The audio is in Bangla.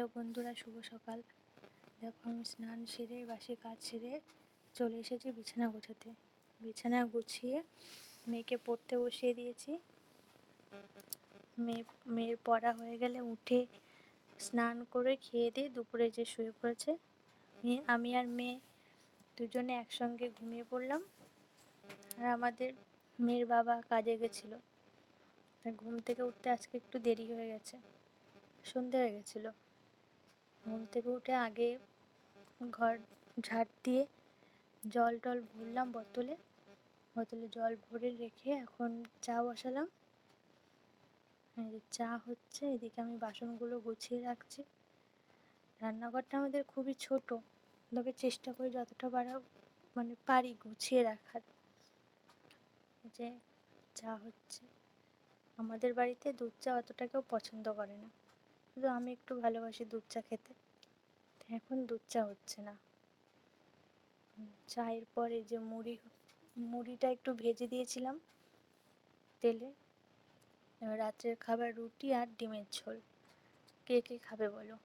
হ্যালো বন্ধুরা, শুভ সকাল। আমি স্নান সেরে, বাসি কাজ সেরে চলে এসেছি বিছানা গোছাতে। বিছানা গুছিয়ে মেয়েকে পড়তে বসিয়ে দিয়েছি। মেয়ে, মেয়ের পড়া হয়ে গেলে উঠে স্নান করে খেয়ে দিয়ে দুপুরে যে শুয়ে পড়েছে আমি আর মেয়ে দুজনে একসঙ্গে ঘুমিয়ে পড়লাম। আর আমাদের মেয়ের বাবা কাজে গেছিল। ঘুম থেকে উঠতে আজকে একটু দেরি হয়ে গেছে। সন্ধে হয়ে গেছিল। ঘুম থেকে উঠে আগে ঘর ঝাড় দিয়ে জল টল ভরলাম বোতলে। বোতলে জল ভরে রেখে এখন চা বসালাম। চা হচ্ছে, এদিকে আমি বাসনগুলো গুছিয়ে রাখছি। রান্নাঘরটা আমাদের খুবই ছোট তবে চেষ্টা করি যতটা পারা মানে পারি গুছিয়ে রাখার। যে চা হচ্ছে। আমাদের বাড়িতে দুধ চা অতটা কেউ পছন্দ করে না। শুধু আমি একটু ভালোবাসি দুধ চা খেতে। এখন দুধ চা হচ্ছে না। চায়ের পরে যে মুড়ি, মুড়িটা একটু ভেজে দিয়েছিলাম তেলে। রাত্রের খাবার রুটি আর ডিমের ঝোল। কে কে খাবে বলো?